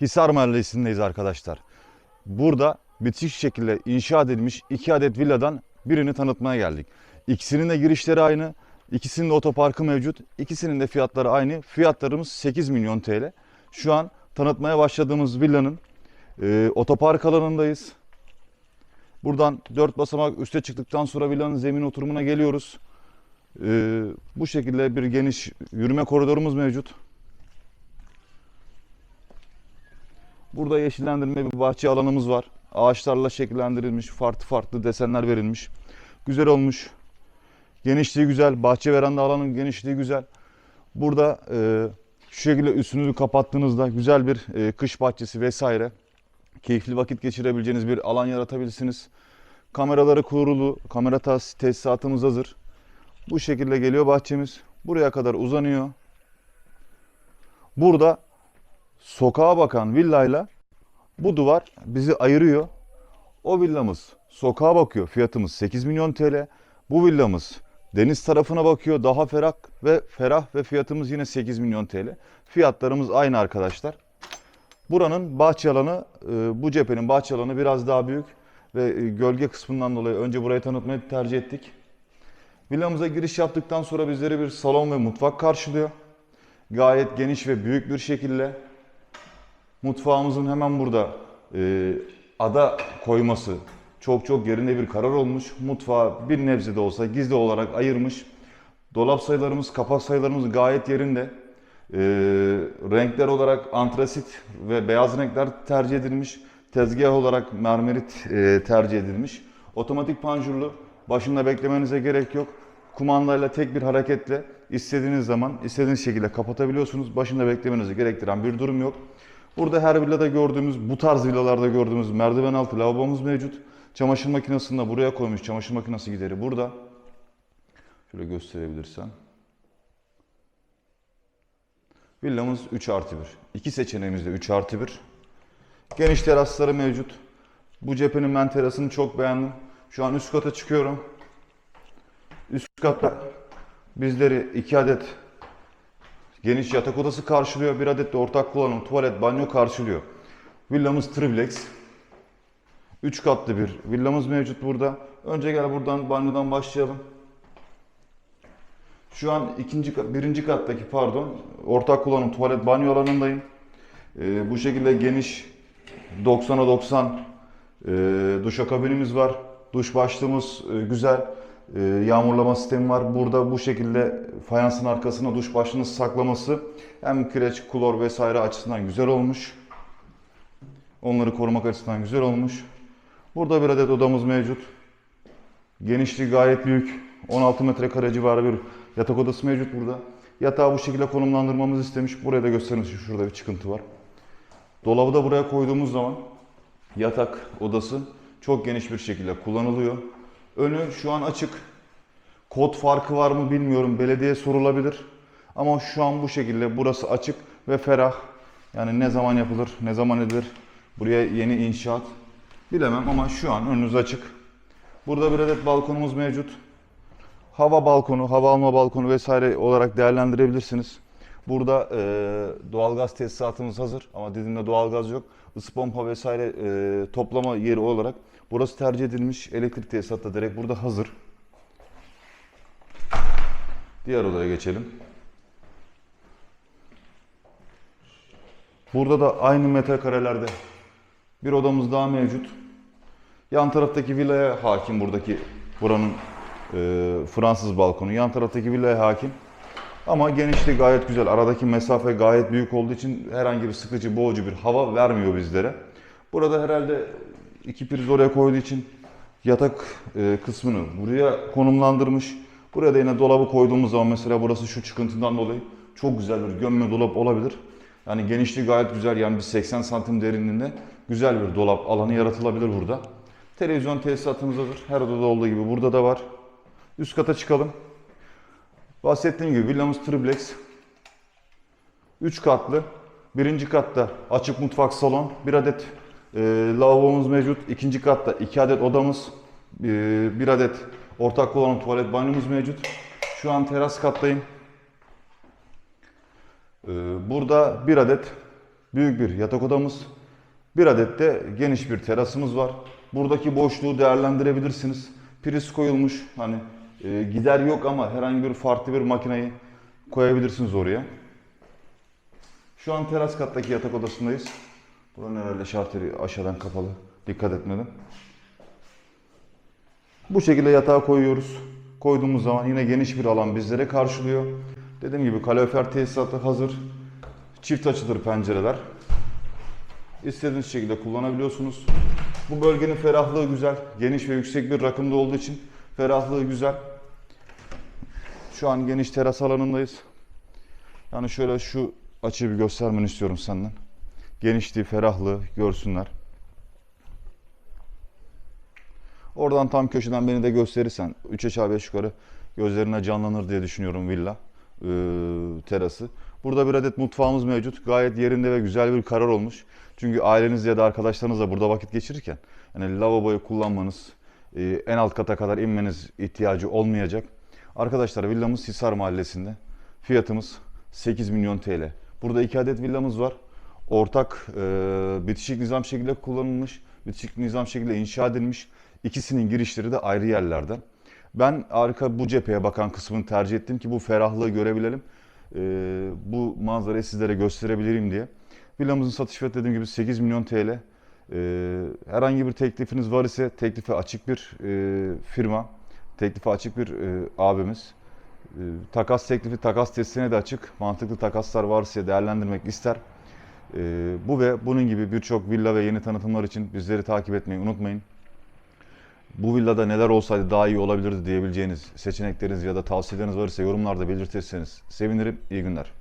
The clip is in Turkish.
Hisar Mahallesi'ndeyiz arkadaşlar. Burada bitişik şekilde inşa edilmiş iki adet villadan birini tanıtmaya geldik. İkisinin de girişleri aynı. İkisinin de otoparkı mevcut. İkisinin de fiyatları aynı. Fiyatlarımız 8 milyon TL. Şu an tanıtmaya başladığımız villanın e, otopark alanındayız. Buradan 4 basamak üste çıktıktan sonra villanın zemin oturumuna geliyoruz. E, bu şekilde bir geniş yürüme koridorumuz mevcut. Burada yeşillendirme bir bahçe alanımız var. Ağaçlarla şekillendirilmiş, farklı farklı desenler verilmiş. Güzel olmuş. Genişliği güzel. Bahçe veranda alanın genişliği güzel. Burada e, şu şekilde üstünüzü kapattığınızda güzel bir e, kış bahçesi vesaire keyifli vakit geçirebileceğiniz bir alan yaratabilirsiniz. Kameraları kurulu, kamera tesisatımız hazır. Bu şekilde geliyor bahçemiz. Buraya kadar uzanıyor. Burada sokağa bakan villayla bu duvar bizi ayırıyor. O villamız sokağa bakıyor. Fiyatımız 8 milyon TL. Bu villamız deniz tarafına bakıyor. Daha ferah ve ferah ve fiyatımız yine 8 milyon TL. Fiyatlarımız aynı arkadaşlar. Buranın bahçe alanı, e, bu cephenin bahçe alanı biraz daha büyük ve e, gölge kısmından dolayı önce burayı tanıtmayı tercih ettik. Villamıza giriş yaptıktan sonra bizleri bir salon ve mutfak karşılıyor. Gayet geniş ve büyük bir şekilde. Mutfağımızın hemen burada e, ada koyması çok çok yerinde bir karar olmuş. Mutfağı bir nebze de olsa gizli olarak ayırmış. Dolap sayılarımız, kapak sayılarımız gayet yerinde. E, renkler olarak antrasit ve beyaz renkler tercih edilmiş. Tezgah olarak mermerit e, tercih edilmiş. Otomatik panjurlu. Başında beklemenize gerek yok. Kumandayla tek bir hareketle istediğiniz zaman istediğiniz şekilde kapatabiliyorsunuz. Başında beklemenizi gerektiren bir durum yok. Burada her villada gördüğümüz, bu tarz villalarda gördüğümüz merdiven altı lavabomuz mevcut. Çamaşır makinesini de buraya koymuş. Çamaşır makinesi gideri burada. Şöyle gösterebilirsen. Villamız 3 artı 1. İki seçeneğimiz de 3 artı 1. Geniş terasları mevcut. Bu cephenin ben terasını çok beğendim. Şu an üst kata çıkıyorum. Üst katta bizleri 2 adet geniş yatak odası karşılıyor. Bir adet de ortak kullanım tuvalet, banyo karşılıyor. Villamız triplex. 3 katlı bir villamız mevcut burada. Önce gel buradan banyodan başlayalım. Şu an ikinci birinci kattaki pardon ortak kullanım tuvalet banyo alanındayım. Ee, bu şekilde geniş 90'a 90 e, duşakabinimiz var. Duş başlığımız e, güzel. E, yağmurlama sistemi var. Burada bu şekilde fayansın arkasına duş başlığını saklaması hem kireç, klor vesaire açısından güzel olmuş. Onları korumak açısından güzel olmuş. Burada bir adet odamız mevcut. Genişliği gayet büyük. 16 metrekare civarı bir yatak odası mevcut burada. Yatağı bu şekilde konumlandırmamızı istemiş. Buraya da gösterir misin? Şurada bir çıkıntı var. Dolabı da buraya koyduğumuz zaman yatak odası çok geniş bir şekilde kullanılıyor. Önü şu an açık. Kod farkı var mı bilmiyorum. Belediye sorulabilir. Ama şu an bu şekilde burası açık ve ferah. Yani ne zaman yapılır, ne zaman edilir. Buraya yeni inşaat bilemem ama şu an önünüz açık. Burada bir adet balkonumuz mevcut. Hava balkonu, hava alma balkonu vesaire olarak değerlendirebilirsiniz. Burada e, doğalgaz tesisatımız hazır ama dediğimde doğalgaz yok. Isı pompa vesaire e, toplama yeri olarak burası tercih edilmiş. Elektrik tesisatı da direkt burada hazır. Diğer odaya geçelim. Burada da aynı metrekarelerde bir odamız daha mevcut. Yan taraftaki villaya hakim buradaki buranın e, Fransız balkonu. Yan taraftaki villaya hakim. Ama genişliği gayet güzel. Aradaki mesafe gayet büyük olduğu için herhangi bir sıkıcı, boğucu bir hava vermiyor bizlere. Burada herhalde iki priz oraya koyduğu için yatak e, kısmını buraya konumlandırmış. Buraya da yine dolabı koyduğumuz zaman mesela burası şu çıkıntıdan dolayı çok güzel bir gömme dolap olabilir. Yani genişliği gayet güzel yani bir 80 santim derinliğinde güzel bir dolap alanı yaratılabilir burada. Televizyon tesisatımız hazır. Her odada olduğu gibi burada da var. Üst kata çıkalım. Bahsettiğim gibi villamız triplex. 3 katlı. Birinci katta açık mutfak salon. Bir adet e, lavabomuz mevcut. İkinci katta 2 adet odamız. e, bir adet ortak kullanım tuvalet banyomuz mevcut. Şu an teras kattayım. E, burada bir adet büyük bir yatak odamız. Bir adet de geniş bir terasımız var. Buradaki boşluğu değerlendirebilirsiniz. Priz koyulmuş. Hani e, gider yok ama herhangi bir farklı bir makineyi koyabilirsiniz oraya. Şu an teras kattaki yatak odasındayız. Buranın herhalde şarteri aşağıdan kapalı. Dikkat etmedim. Bu şekilde yatağı koyuyoruz. Koyduğumuz zaman yine geniş bir alan bizlere karşılıyor. Dediğim gibi kalorifer tesisatı hazır. Çift açıdır pencereler. İstediğiniz şekilde kullanabiliyorsunuz. Bu bölgenin ferahlığı güzel. Geniş ve yüksek bir rakımda olduğu için ferahlığı güzel. Şu an geniş teras alanındayız. Yani şöyle şu açıyı bir göstermeni istiyorum senden. Genişliği, ferahlığı görsünler. Oradan tam köşeden beni de gösterirsen 3 aşağı 5 yukarı gözlerine canlanır diye düşünüyorum villa e, terası. Burada bir adet mutfağımız mevcut. Gayet yerinde ve güzel bir karar olmuş. Çünkü aileniz ya da arkadaşlarınızla burada vakit geçirirken yani lavaboyu kullanmanız, e, en alt kata kadar inmeniz ihtiyacı olmayacak. Arkadaşlar villamız Hisar Mahallesi'nde. Fiyatımız 8 milyon TL. Burada iki adet villamız var. Ortak e, bitişik nizam şekilde kullanılmış, bitişik nizam şekilde inşa edilmiş. İkisinin girişleri de ayrı yerlerde. Ben arka bu cepheye bakan kısmını tercih ettim ki bu ferahlığı görebilelim. E, bu manzarayı sizlere gösterebilirim diye. Villamızın satış fiyatı dediğim gibi 8 milyon TL. E, herhangi bir teklifiniz var ise teklife açık bir e, firma, teklife açık bir e, abimiz. E, takas teklifi, takas testine de açık. Mantıklı takaslar varsa değerlendirmek ister. E, bu ve bunun gibi birçok villa ve yeni tanıtımlar için bizleri takip etmeyi unutmayın. Bu villada neler olsaydı daha iyi olabilirdi diyebileceğiniz seçenekleriniz ya da tavsiyeleriniz varsa yorumlarda belirtirseniz sevinirim. İyi günler.